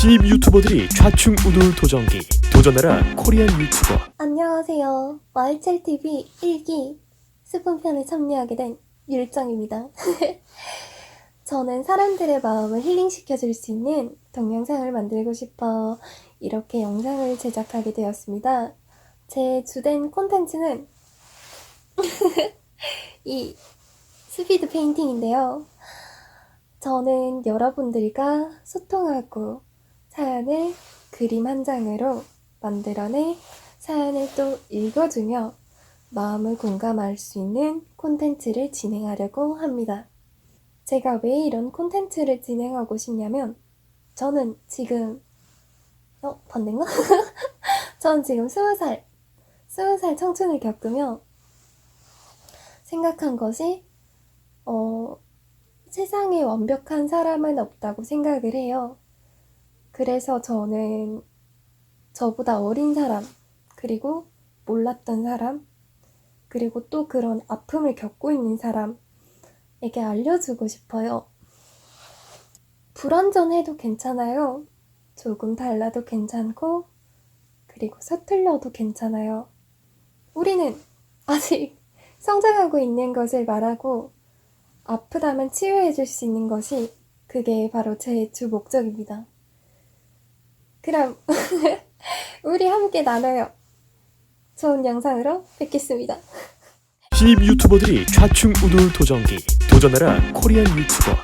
신입 유튜버들이 좌충 우돌 도전기 도전하라 코리안 유튜버 안녕하세요. 마을첼TV 1기 스푼편에 참여하게 된 율정입니다. 저는 사람들의 마음을 힐링시켜줄 수 있는 동영상을 만들고 싶어 이렇게 영상을 제작하게 되었습니다. 제 주된 콘텐츠는 이 스피드 페인팅인데요. 저는 여러분들과 소통하고 사연을 그림 한 장으로 만들어내 사연을 또 읽어주며 마음을 공감할 수 있는 콘텐츠를 진행하려고 합니다. 제가 왜 이런 콘텐츠를 진행하고 싶냐면 저는 지금 어 반대인가? 전 지금 스무 살 스무 살 청춘을 겪으며 생각한 것이 어 세상에 완벽한 사람은 없다고 생각을 해요. 그래서 저는 저보다 어린 사람, 그리고 몰랐던 사람, 그리고 또 그런 아픔을 겪고 있는 사람에게 알려주고 싶어요. 불완전해도 괜찮아요. 조금 달라도 괜찮고, 그리고 서툴러도 괜찮아요. 우리는 아직 성장하고 있는 것을 말하고, 아프다면 치유해줄 수 있는 것이 그게 바로 제 주 목적입니다. 그럼 우리 함께 나눠요. 좋은 영상으로 뵙겠습니다. 신입 유튜버들이 좌충 우돌 도전기 도전하라 코리안 유튜버